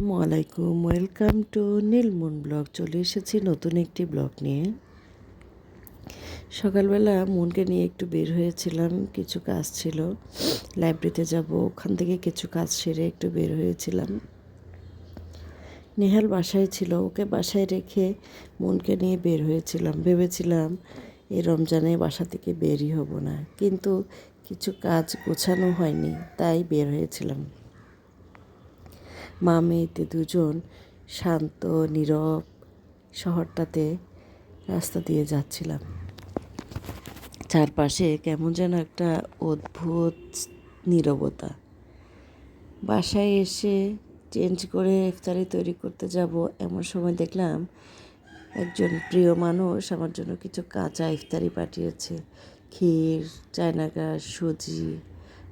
আসসালামু আলাইকুম। Welcome to Neelmoon blog. চলে এসেছি নতুন একটি ব্লগ নিয়ে। সকালবেলা মনকে নিয়ে একটু বের হয়েছিলাম, কিছু কাজ ছিল। লাইব্রেরিতে যাব, ওখান থেকে কিছু কাজ সেরে একটু বের হয়েছিলাম। নেহাল বাসায় ছিল, ওকে বাসায় রেখে মনকে নিয়ে বের হয়েছিলাম। ভেবেছিলাম এই রমজানে বাসা থেকে বেরই হব না। কিন্তু কিছু কাজ গোছানো হয়নি, তাই বের হয়েছিলাম। মা মেয়েতে দুজন শান্ত, নীরব শহরটাতে রাস্তা দিয়ে যাচ্ছিলাম। চারপাশে কেমন যেন একটা অদ্ভুত নীরবতা। বাসায় এসে চেঞ্জ করে ইফতারি তৈরি করতে যাব এমন সময় দেখলাম একজন প্রিয় মানুষ আমার জন্য কিছু কাঁচা ইফতারি পাঠিয়েছে। ক্ষীর, চায়না গাছ, সুজি,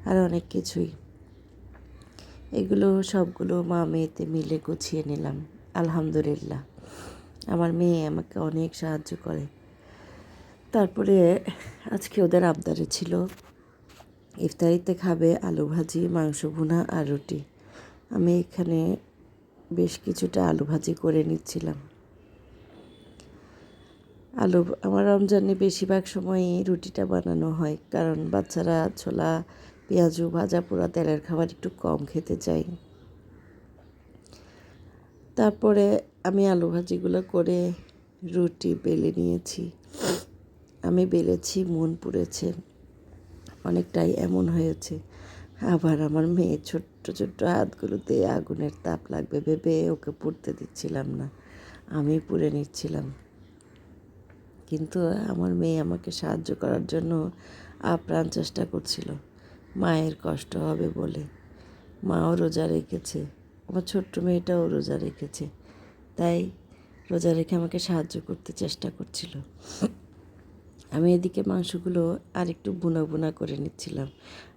আর অনেক কিছুই। এগুলো সবগুলো মা মেয়েতে মিলে গুছিয়ে নিলাম। আলহামদুলিল্লাহ। আমার মেয়ে আমাকে অনেক সাহায্য করে। তারপরে আজকে ওদের আবদারে ছিল ইফতারিতে খাবে আলু ভাজি, মাংস ভুনা আর রুটি। আমি এখানে বেশ কিছুটা আলু ভাজি করে নিচ্ছিলাম। আলু, আমার রমজানে বেশিরভাগ সময়ই রুটিটা বানানো হয়, কারণ বাচ্চারা ছোলা পেঁয়াজু ভাজা পোড়া তেলের খাবার একটু কম খেতে চাই। তারপরে আমি আলু ভাজিগুলো করে রুটি বেলে নিয়েছি। আমি বেলেছি, মন পুড়েছে, অনেকটাই এমন হয়েছে। আবার আমার মেয়ে ছোট্ট ছোট্ট হাতগুলোতে আগুনের তাপ লাগবে ভেবে ওকে পুড়তে দিচ্ছিলাম না। আমি পুড়ে নিচ্ছিলাম। কিন্তু আমার মেয়ে আমাকে সাহায্য করার জন্য আপ্রাণ চেষ্টা করছিল। মায়ের কষ্ট হবে বলে। মাও রোজা রেখেছে, আমার ছোট্ট মেয়েটাও রোজা রেখেছে। তাই রোজা রেখে আমাকে সাহায্য করতে চেষ্টা করছিল। আমি এদিকে মাংসগুলো আর একটু বুনা বুনা করে নিচ্ছিলাম।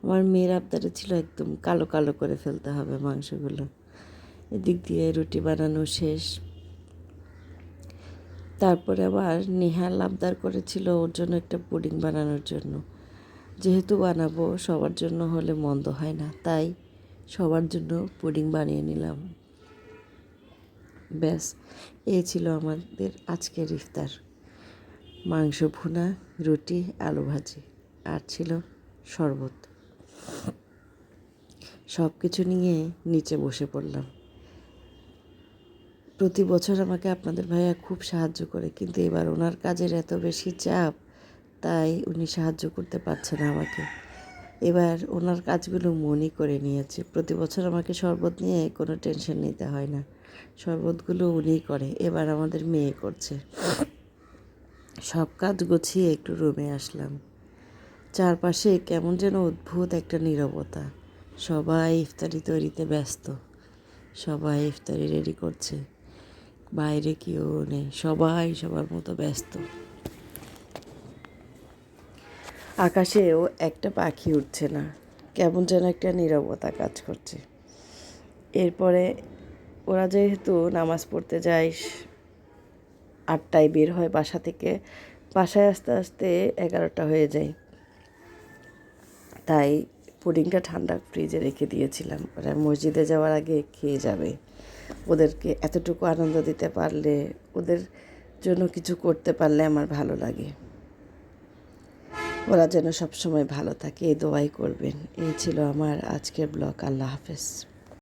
আমার মেয়ের আবদারে ছিল একদম কালো কালো করে ফেলতে হবে মাংসগুলো। এদিক দিয়ে রুটি বানানো শেষ। তারপরে আবার নেহাল আবদার করেছিল ওর জন্য একটা পুডিং বানানোর জন্য। যেহেতু বানাবো, সবার জন্য হলে মন্দ হয় না। তাই সবার জন্য পুডিং বানিয়ে নিলাম। ব্যাস, এ ছিল আমাদের আজকের ইফতার। মাংস ভুনা, রুটি, আলু ভাজি, আর ছিল শরবত। সব কিছু নিয়ে নিচে বসে পড়লাম। প্রতি বছর আমাকে আপনাদের ভাইয়া খুব সাহায্য করে, কিন্তু এবার ওনার কাজের এত বেশি চাপ তাই উনি সাহায্য করতে পারছে না আমাকে। এবার ওনার কাজগুলো মনই করে নিয়েছে। প্রতি বছর আমাকে শরবত নিয়ে কোনো টেনশন নিতে হয় না। শরবতগুলো উনিই করে। এবার আমাদের মেয়ে করছে। সব কাজ গুছিয়ে একটু রুমে আসলাম। চারপাশে কেমন যেন অদ্ভুত একটা নীরবতা। সবাই ইফতারি তৈরিতে ব্যস্ত। সবাই ইফতারি রেডি করছে। বাইরে কেউ নেই। সবাই সবার মতো ব্যস্ত। আকাশেও একটা পাখি উঠছে না। কেমন যেন একটা নীরবতা কাজ করছে। এরপরে ওরা যেহেতু নামাজ পড়তে যায়, আটটায় বের হয় বাসা থেকে, বাসায় আস্তে আস্তে এগারোটা হয়ে যায়। তাই পুডিংটা ঠান্ডা ফ্রিজে রেখে দিয়েছিলাম। ওরা মসজিদে যাওয়ার আগে খেয়ে যাবে। ওদেরকে এতটুকু আনন্দ দিতে পারলে, ওদের জন্য কিছু করতে পারলে আমার ভালো লাগে। ওরা যেন সবসময় ভালো থাকে, এই দোয়াই করবেন। এই ছিল আমার আজকের ব্লগ। আল্লাহ হাফেজ।